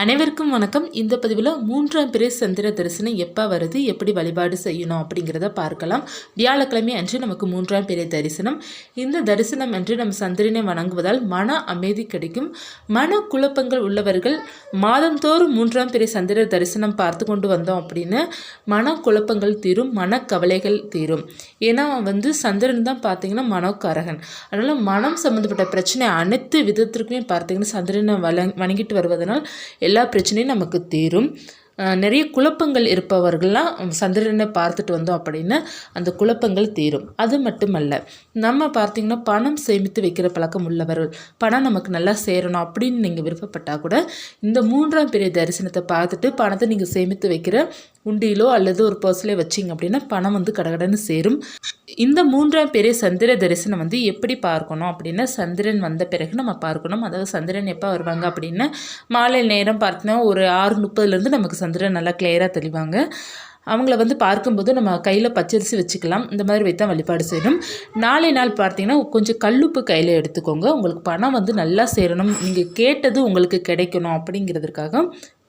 அனைவருக்கும் வணக்கம். இந்த பதிவில் மூன்றாம் பிறை சந்திர தரிசனம் எப்போ வருது எப்படி வழிபாடு செய்யணும் அப்படிங்கிறத பார்க்கலாம். வியாழக்கிழமை அன்று நமக்கு மூன்றாம் பிறை தரிசனம். இந்த தரிசனம் அன்று நம்ம சந்திரனை வணங்குவதால் மன அமைதி கிடைக்கும். மன குழப்பங்கள் உள்ளவர்கள் மாதந்தோறும் மூன்றாம் பிறை சந்திர தரிசனம் பார்த்து கொண்டு வந்தோம் அப்படின்னு மன குழப்பங்கள் தீரும் மனக்கவலைகள் தீரும். ஏன்னா வந்து சந்திரன் தான் பார்த்தீங்கன்னா மனோக்காரகன். அதனால் மனம் சம்மந்தப்பட்ட பிரச்சனை அனைத்து விதத்திற்குமே பார்த்தீங்கன்னா சந்திரனை வள வணங்கிட்டு வருவதனால் எல்லா பிரச்சனையும் நமக்கு தீரும். நிறைய குழப்பங்கள் இருப்பவர்கள்லாம் சந்திரனை பார்த்துட்டு வந்தோம் அப்படின்னு அந்த குழப்பங்கள் தீரும். அது மட்டுமல்ல நம்ம பார்த்திங்கன்னா பணம் சேமித்து வைக்கிற பழக்கம் உள்ளவர்கள் பணம் நமக்கு நல்லா சேரணும் அப்படின்னு நீங்கள் விருப்பப்பட்டால் கூட இந்த மூன்றாம் பெரிய தரிசனத்தை பார்த்துட்டு பணத்தை நீங்கள் சேமித்து வைக்கிற உண்டியிலோ அல்லது ஒரு பர்ஸ்லேயே வச்சிங்க அப்படின்னா பணம் வந்து கடகடன்னு சேரும். இந்த மூன்றாம் பெரிய சந்திர தரிசனம் வந்து எப்படி பார்க்கணும் அப்படின்னா சந்திரன் வந்த பிறகு நம்ம பார்க்கணும். அதாவது சந்திரன் எப்போ வருவாங்க அப்படின்னா மாலை நேரம் பார்த்தோன்னா ஒரு ஆறு முப்பதுலேருந்து நமக்கு சந்திரன் நல்லா கிளியராக தெளிவாங்க. அவங்கள வந்து பார்க்கும்போது நம்ம கையில் பச்சரிசி வச்சுக்கலாம். இந்த மாதிரி வைத்தான் வழிபாடு செய்யணும் நாளை நாள் பார்த்தீங்கன்னா கொஞ்சம் கல்லுப்பு கையில் எடுத்துக்கோங்க. உங்களுக்கு பணம் வந்து நல்லா சேரணும். நீங்கள் கேட்டது உங்களுக்கு கிடைக்கணும் அப்படிங்கிறதுக்காக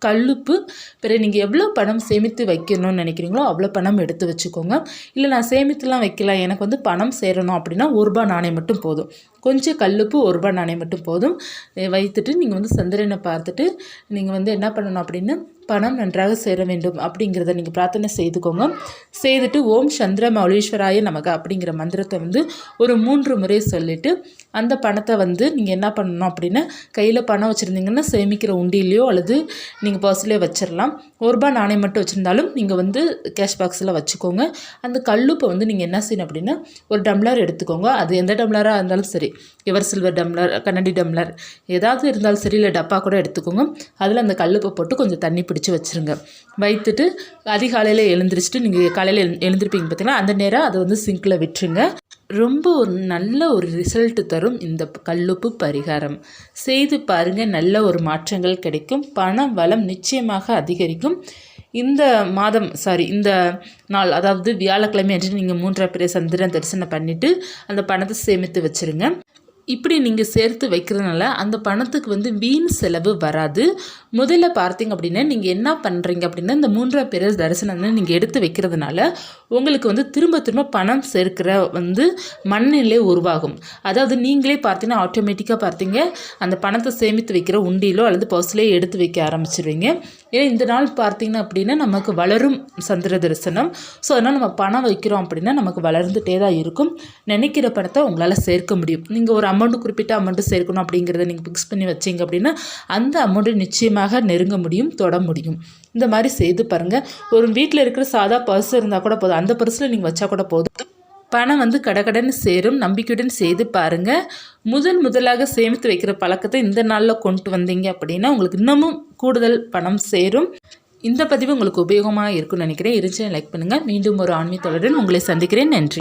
கல்லுப்பு பிறகு நீங்கள் எவ்வளோ பணம் சேமித்து வைக்கணும்னு நினைக்கிறீங்களோ அவ்வளோ பணம் எடுத்து வச்சுக்கோங்க. இல்லை நான் சேமித்துலாம் வைக்கல எனக்கு வந்து பணம் சேரணும் அப்படின்னா ஒரு ரூபா நாணயம் மட்டும் போதும். கொஞ்சம் கல்லுப்பு ஒரு ரூபா நாணயம் மட்டும் போதும். வைத்துட்டு நீங்கள் வந்து சந்திரனை பார்த்துட்டு நீங்கள் வந்து என்ன பண்ணணும் அப்படின்னு பணம் நன்றாக சேர வேண்டும் அப்படிங்கிறத நீங்கள் பிரார்த்தனை செய்துக்கோங்க. செய்துட்டு ஓம் சந்திர மௌலீஸ்வராய நமக்கு அப்படிங்கிற மந்திரத்தை வந்து ஒரு மூன்று முறை சொல்லிவிட்டு அந்த பணத்தை வந்து நீங்கள் என்ன பண்ணணும் அப்படின்னா கையில் பணம் வச்சுருந்தீங்கன்னா சேமிக்கிற உண்டியிலையோ அல்லது நீங்கள் பர்ஸ்லேயோ வச்சிடலாம் ஒரு ரூபாய் நாணயம் மட்டும் வச்சுருந்தாலும் நீங்கள் வந்து கேஷ் பாக்ஸில் வச்சுக்கோங்க. அந்த கல்லுப்பை வந்து நீங்கள் என்ன செய்யணும் அப்படின்னா ஒரு டம்ளர் எடுத்துக்கோங்க. அது எந்த டம்ளராக இருந்தாலும் சரி எவர் சில்வர் டம்ளர் கண்ணாடி டம்ளர் ஏதாவது இருந்தாலும் சரி இல்லை டப்பா கூட எடுத்துக்கோங்க. அதில் அந்த கல்லுப்பை போட்டு கொஞ்சம் தண்ணி பிடிச்சி வச்சுருங்க. வைத்துட்டு அதிகாலையில் எழுந்திரிச்சிட்டு நீங்கள் காலையில் எழுந்திருப்பீங்க பார்த்தீங்கன்னா அந்த நேரம் அதை வந்து சிங்கில் விட்டுருங்க. ரொம்ப ஒரு நல்ல ஒரு ரிசல்ட் தரும் இந்த கல்லுப்பு பரிகாரம். செய்து பாருங்கள் நல்ல ஒரு மாற்றங்கள் கிடைக்கும். பணம் வளம் நிச்சயமாக அதிகரிக்கும். இந்த மாதம் சாரி இந்த நாள் அதாவது வியாழக்கிழமை அன்று நீங்கள் மூன்றாம் பிறை சந்திரன் தரிசனம் பண்ணிவிட்டு அந்த பணத்தை சேமித்து வச்சுருங்க. இப்படி நீங்கள் சேர்த்து வைக்கிறதுனால அந்த பணத்துக்கு வந்து வீண் செலவு வராது. முதல்ல பார்த்தீங்க அப்படின்னா நீங்கள் என்ன பண்ணுறீங்க அப்படின்னா இந்த மூன்றாம் பேர தரிசனம் நீங்கள் எடுத்து வைக்கிறதுனால உங்களுக்கு வந்து திரும்ப திரும்ப பணம் சேர்க்கிற வந்து மண்ணிலே உருவாகும். அதாவது நீங்களே பார்த்தீங்கன்னா ஆட்டோமேட்டிக்காக பார்த்தீங்க அந்த பணத்தை சேமித்து வைக்கிற உண்டியிலோ அல்லது பர்ஸ்லேயே எடுத்து வைக்க ஆரம்பிச்சிருவீங்க. ஏன்னா இந்த நாள் பார்த்தீங்கன்னா அப்படின்னா நமக்கு வளரும் சந்திர தரிசனம். ஸோ அதனால் நம்ம பணம் வைக்கிறோம் அப்படின்னா நமக்கு வளர்ந்துட்டே தான் இருக்கும். நினைக்கிற பணத்தை உங்களால் சேர்க்க முடியும். நீங்கள் ஒரு அமௌண்ட் குறிப்பிட்ட அமௌண்ட்டு சேர்க்கணும் அப்படிங்கிறத நீங்கள் ஃபிக்ஸ் பண்ணி வச்சிங்க அப்படின்னா அந்த அமௌண்ட்டை நிச்சயமாக நெருங்க முடியும் தொட முடியும். இந்த மாதிரி செய்து பாருங்கள் ஒரு வீட்டில் இருக்கிற சாதா பர்ஸ் இருந்தால் கூட போதும். அந்த பர்ஸில் நீங்கள் வச்சா கூட போதும். பணம் வந்து கடகடன் சேரும். நம்பிக்கையுடன் செய்து பாருங்கள் முதல் முதலாக சேமித்து வைக்கிற பழக்கத்தை இந்த நாளில் கொண்டு வந்தீங்க அப்படின்னா உங்களுக்கு இன்னமும் கூடுதல் பணம் சேரும். இந்த பதிவு உங்களுக்கு உபயோகமாக இருக்கும்னு நினைக்கிறேன். இருந்துச்சு லைக் பண்ணுங்கள் மீண்டும் ஒரு ஆன்மீகத்தோடன் உங்களை சந்திக்கிறேன். நன்றி.